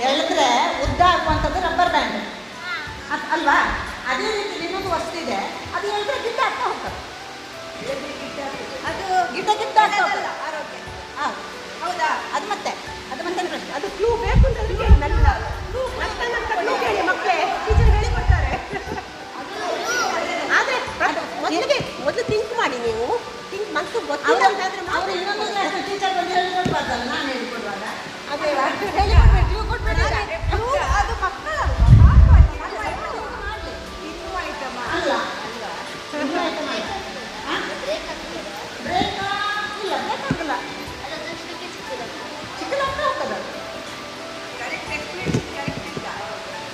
ಹೇಳಿದ್ರೆ ಉದ್ದ ಹಾಕುವಂಥದ್ದು ರಬ್ಬರ್ ಬ್ಯಾಂಡ್ ಅದು ಅಲ್ವಾ? ಅದೇ ರೀತಿ ಇನ್ನೊಂದು ಇದೆ ಅದು ಹೇಳಿದ್ರೆ ಗಿಡ್ಡ ಆಗ್ತಾ ಹೋಗ್ತದೆ. ಅದು ಗಿಡ್ಡ ಗಿಡ್ಡ ಆಗ್ತಾ ಆರೋಗ್ಯ. ಹೌದಾ. ಅದು ಮತ್ತೆ. ಅದು ಮತ್ತೆ ಅದು ಕ್ಲೂ ಬೇಕು ಅಂತ ನನ್ನ ಮಕ್ಕಳೇ. ಟೀಚರ್ ಹೇಳಿ ಕೊಡ್ತಾರೆ. ಆದರೆ ಮೊದಲಿಗೆ ಮೊದಲು ತಿಂಕ್ ಮಾಡಿ ನೀವು. ತಿಂಕ್ ಮಕ್ಕಳು ಗೊತ್ತಿಲ್ಲ ಅಂತಾದ್ರೆ ಅವರು ಇನ್ನೊಂದು ಟೀಚರ್ ಬಂದು ಹೇಳ್ಕೊಡ್ಬಾರ್ದಲ್ಲ ನಾನು ಹೇಳ್ಕೊಡುವಾಗ? ಅದೇ ಹೇಳಿಕೊಡ್ಬೇಕು ನೀವು ಕೊಟ್ಬಿಡಿ ಅದು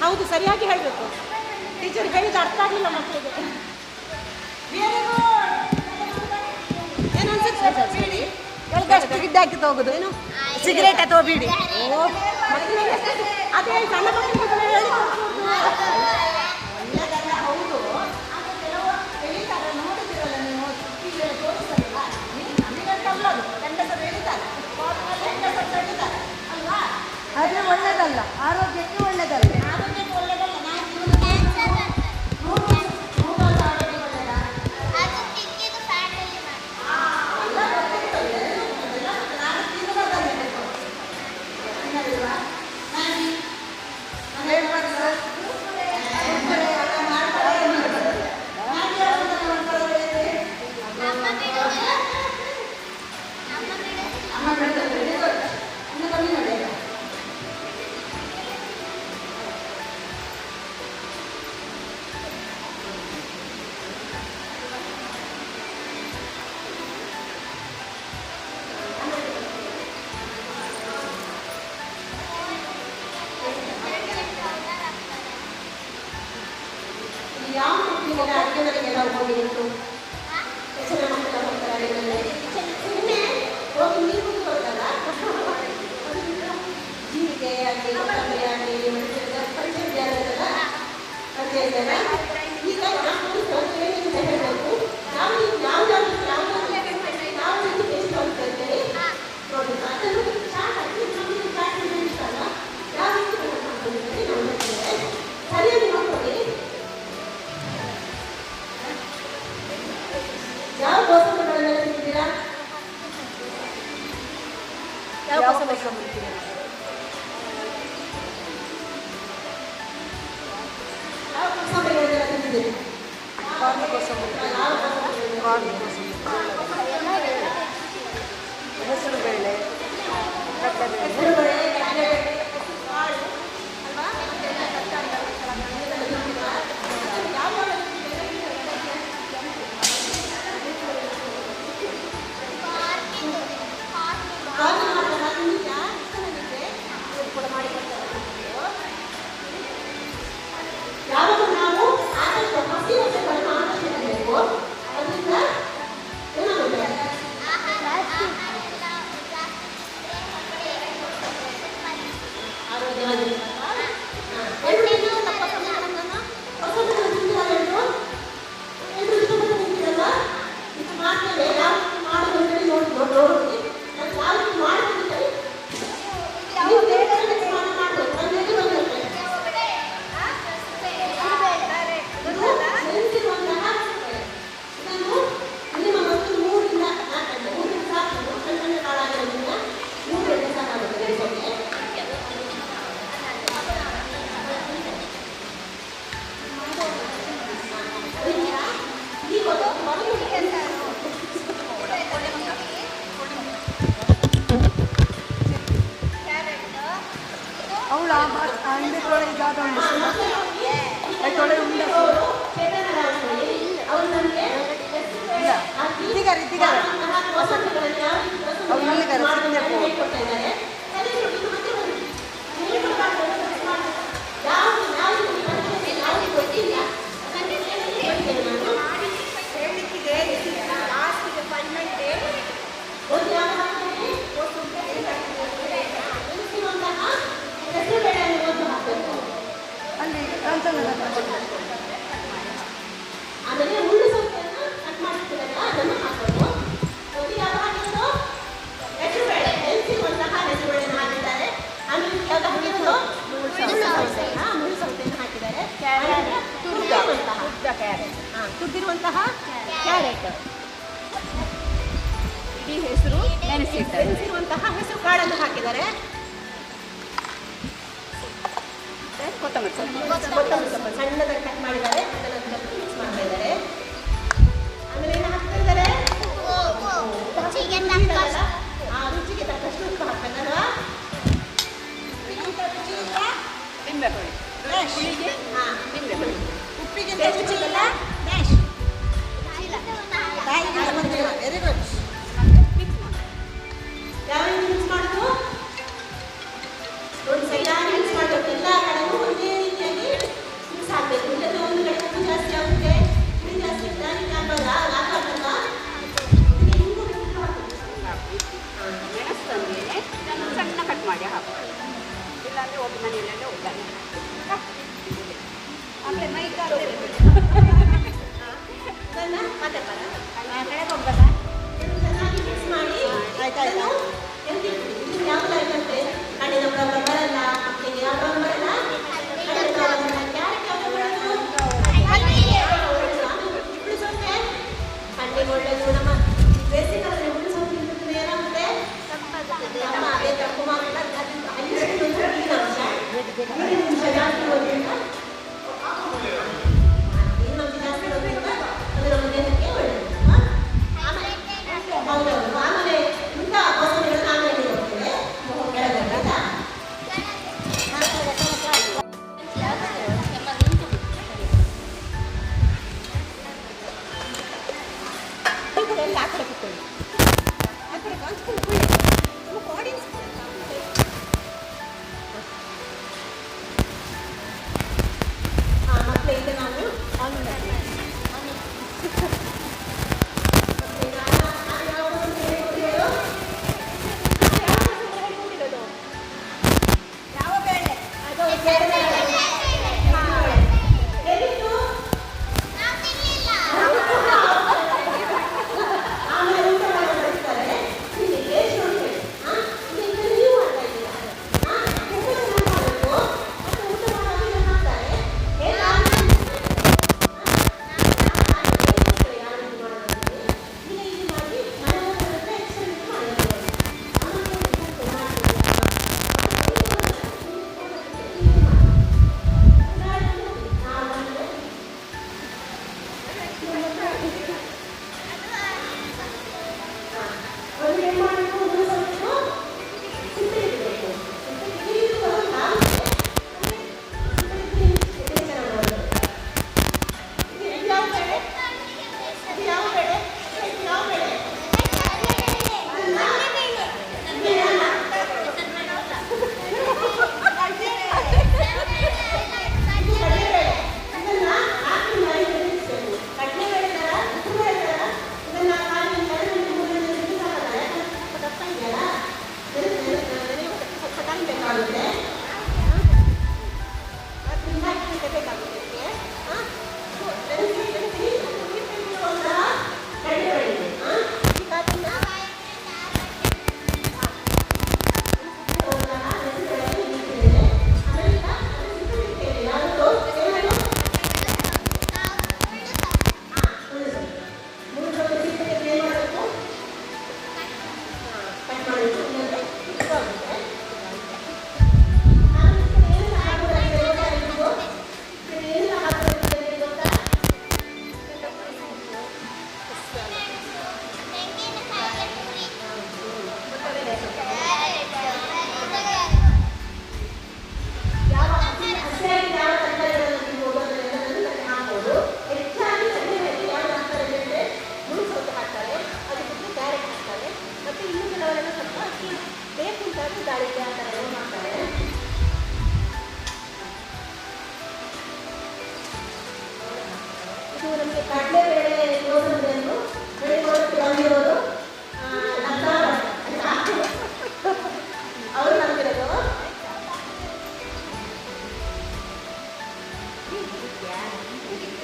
ಹೌದು ಸರಿಯಾಗಿ ಹೇಳಬೇಕು. ಟೀಚರ್ ಹೇಳಿದ ಅರ್ಥ ಆಗಲಿಲ್ಲ ಮಕ್ಕಳಿಗೆ. ಇದ್ದಾಕಿ ಹಾಕಿ ಏನು? ಸಿಗರೇಟ್ ಅಥವಾ ಬೀಡಿ. ಅದೇ ಸಣ್ಣ ಅದೇ ಒಳ್ಳೇದಲ್ಲ. ಆರೋಗ್ಯಕ್ಕೆ ಒಳ್ಳೇದಲ್ಲ. ಯಾವ ಕೋಸಂಬರಿಗಳೆಲ್ಲ ತಿಂತೀರಾ ಯಾವ ಕೋಸಂಬರಿ ಯಾವ ಕೋಸಂಬರಿಗಳೆಲ್ಲ ತಿಂತಿದ್ದೀರಿ ಕಾರ್ನ್ ಕೋಸಂಬರಿ ಕಾರ್ನ್ ಕೋಸಂಬರಿ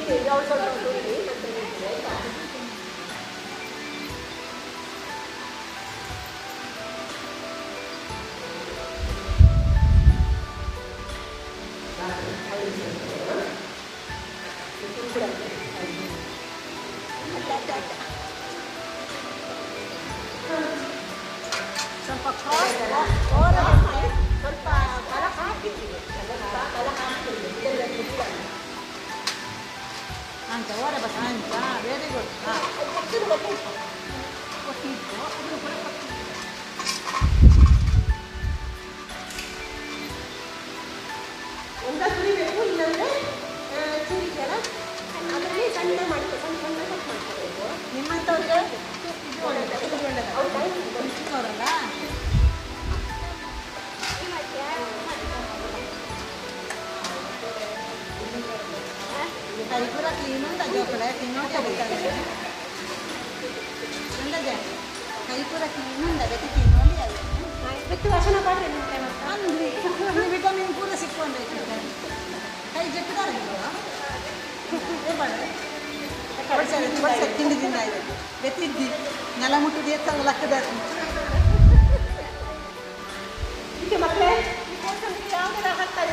点幺三幺 ಬಿಟ್ಟು ಭಾಷಣ ಮಾಡ್ರಿ ಅಂದ್ರಿ ವಿಟಮಿನ್ ಕೂಡ ಸಿಕ್ಕೊಂಡೈತೆ ಕೈ ಜಟ್ಟಿದಾರ ತಿಂಡಿ ದಿನ ಇದೆ ಬೆತ್ತಿದ್ದಿ ನೆಲ ಮುಟ್ಟಿದ್ದು ಎತ್ತಲ್ಲ ಲಕ್ಕದಾರ ಇದಕ್ಕೆ ಮಕ್ಕಳೇ ಹಾಕ್ತಾರೆ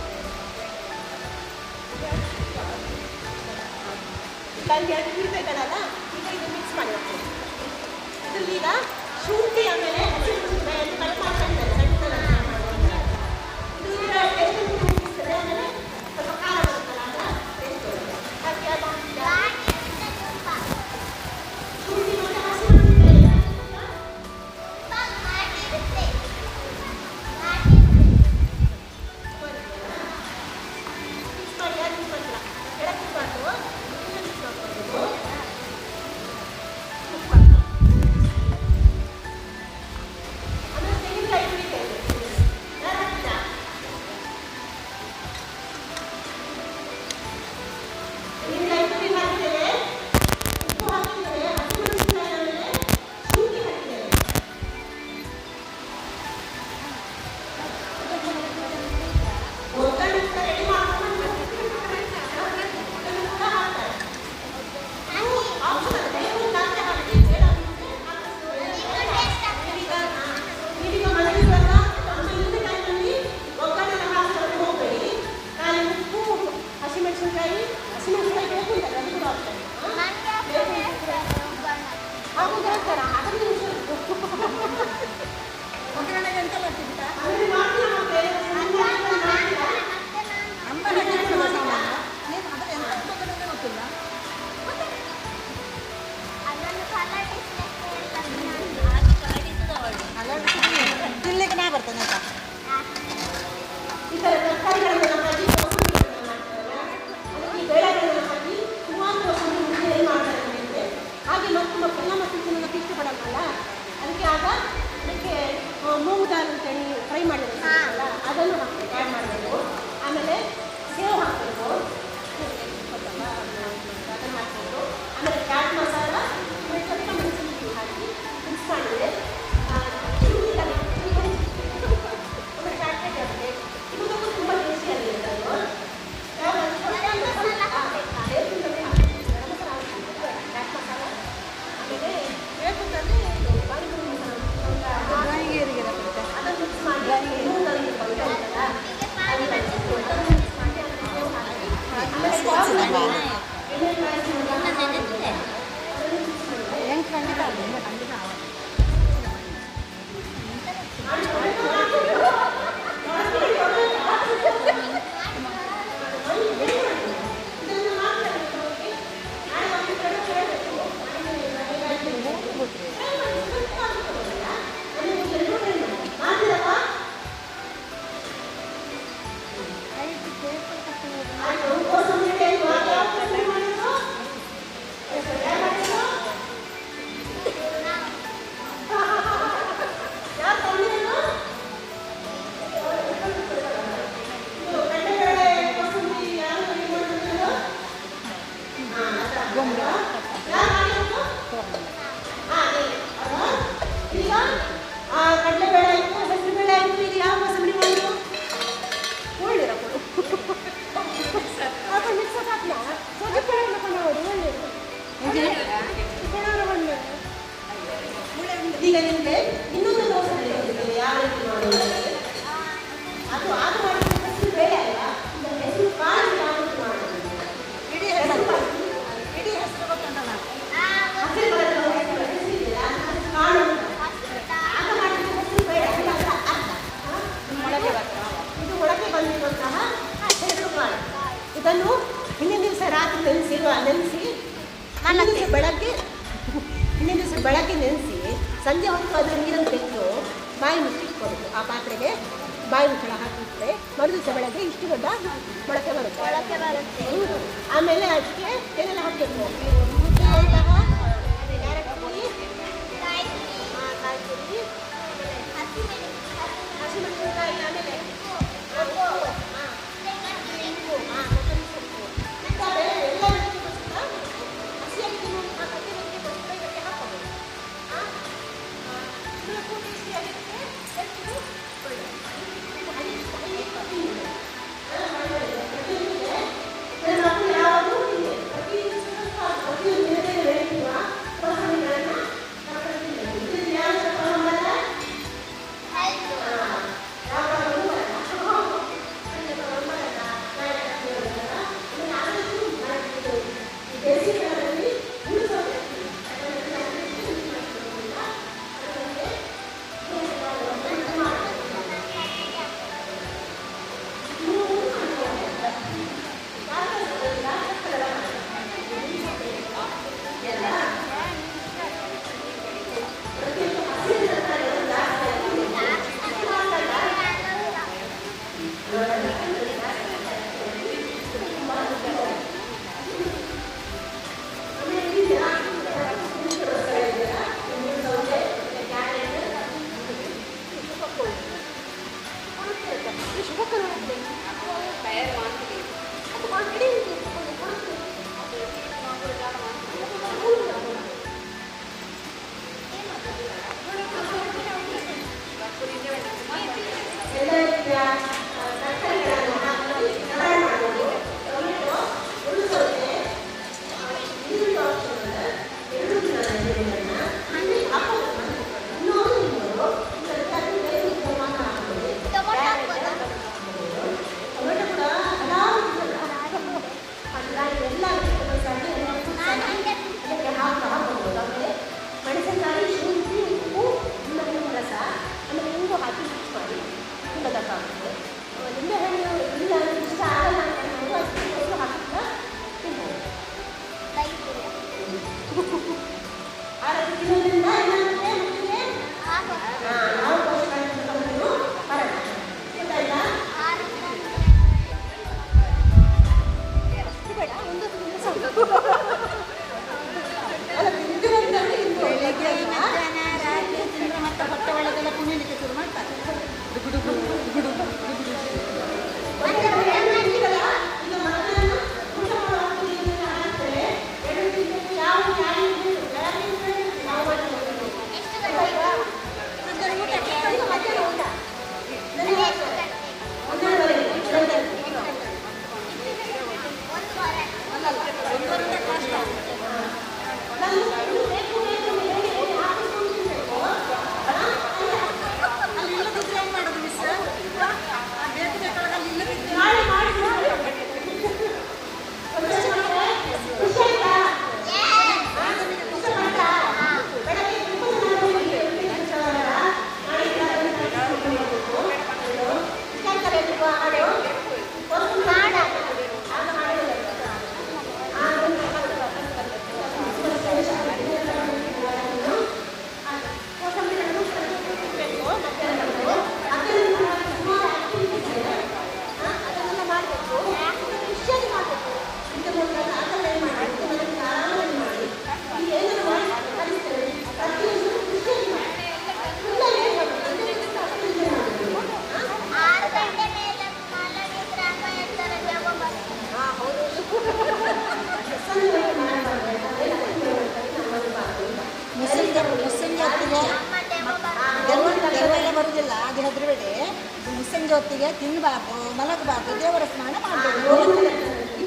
ಎರಡು ಇರ್ಬೇಕಲ್ಲ ಈಗ ಇದು ಮಿಕ್ಸ್ ಮಾಡಿ ಹಾಕ್ತೀನಿ. ಇದರಲ್ಲಿ ಈಗ ಶುಂಠಿ ಆಮೇಲೆ ಅದನ್ನು ಹಿಂದಿನ ದಿವಸ ರಾತ್ರಿ ನೆನೆಸಿ ನೆನೆಸಿ ದಿವಸ ಬೆಳಗ್ಗೆ ಹಿಂದಿನ ದಿವಸ ಬೆಳಗ್ಗೆ ನೆನೆಸಿ ಸಂಜೆ ಹೊತ್ತು ಅದರ ನೀರನ್ನು ತೆಗೆದು ಬಾಯಿ ಮುಚ್ಚಿಟ್ಕೊಡುದು ಆ ಪಾತ್ರೆಗೆ ಬಾಯಿ ಮುಚ್ಚಳ ಹಾಕುತ್ತೆ ಮರು ದಿವಸ ಬೆಳಗ್ಗೆ ಇಷ್ಟು ದೊಡ್ಡ ಮೊಳಕೆ ಬರುತ್ತೆ. ಮೊಳಕೆ ಬರುತ್ತೆ. ಆಮೇಲೆ ಅದಕ್ಕೆ ಏನೆಲ್ಲ ಹಾಕಬೇಕು. ಮಲಗಬಾರ್ದು ದೇವರ ಸ್ನಾನ ಮಾಡಬೇಕು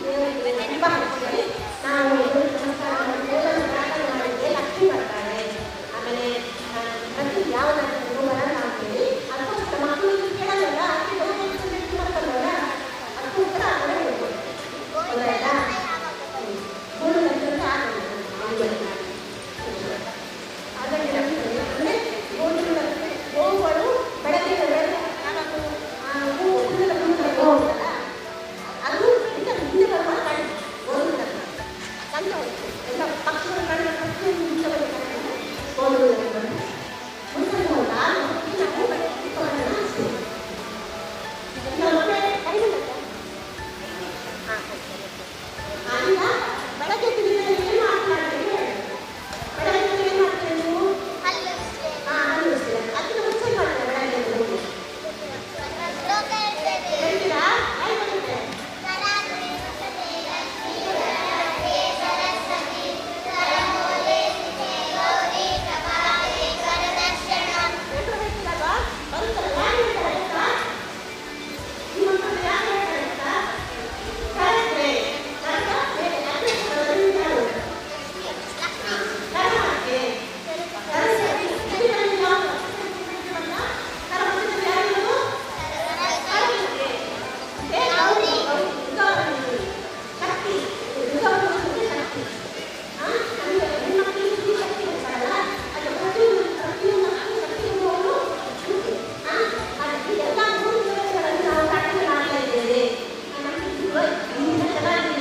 semana.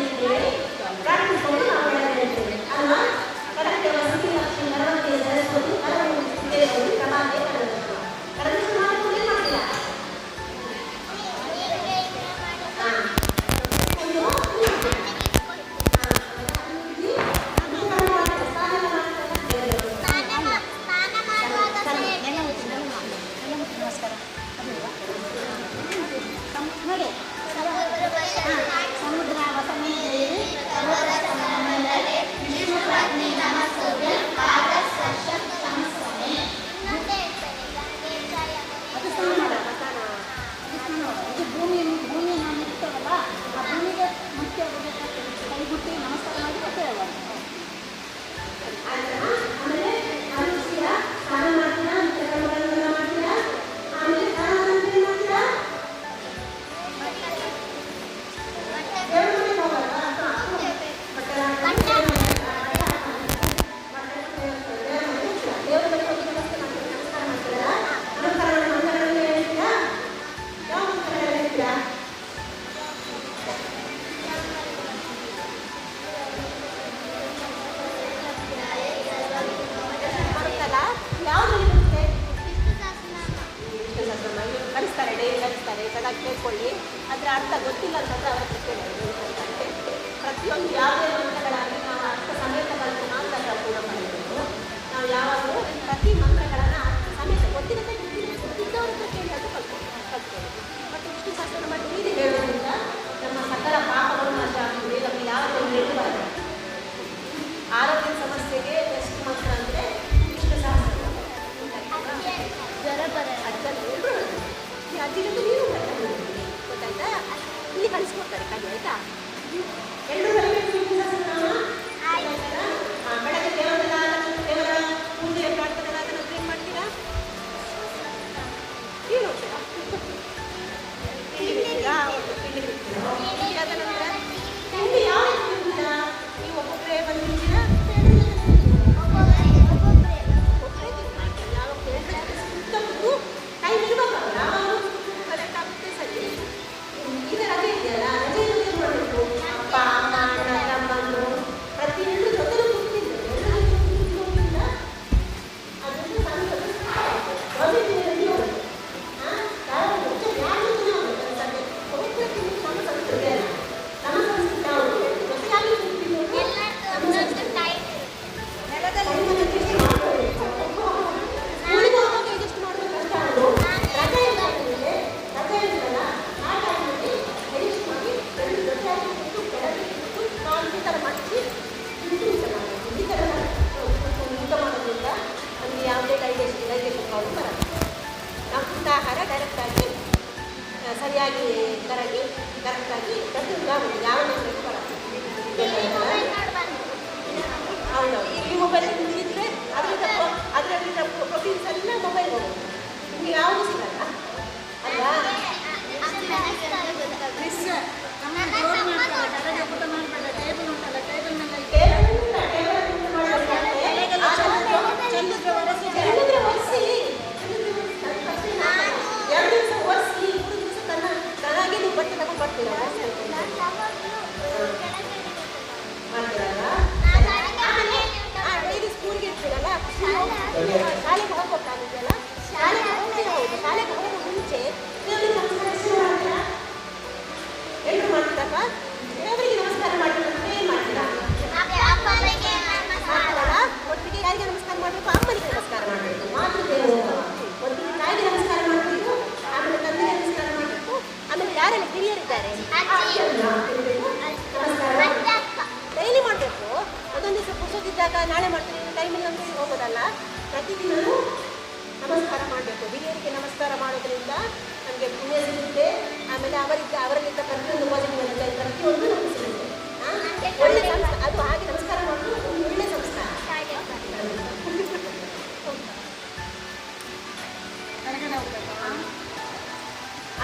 ಆಮೇಲೆ ಅವರಿಗೆ ಅವರಲ್ಲಿದ್ದ ಪ್ರತಿಯೊಂದು ಪಾಸಿಟಿವ್ ಪ್ರತಿಯೊಂದು ನಮಗೆ ಸಿಗುತ್ತೆ ಒಳ್ಳೆ ಸಂಸ್ಕಾರ ಅದು ಹಾಗೆ ಸಂಸ್ಕಾರ ಮಾಡೋದು ಒಳ್ಳೆ ಸಂಸ್ಕಾರ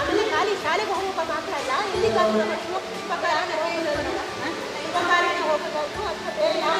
ಆಮೇಲೆ ಖಾಲಿ ಶಾಲೆಗೆ ಹೋಗುವ ಮಾತ್ರ ಅಲ್ಲ ಇಲ್ಲಿ ಉಪಕಾರ ಹೋಗಬೇಕು ಅಥವಾ ಬೇರೆ ಯಾವ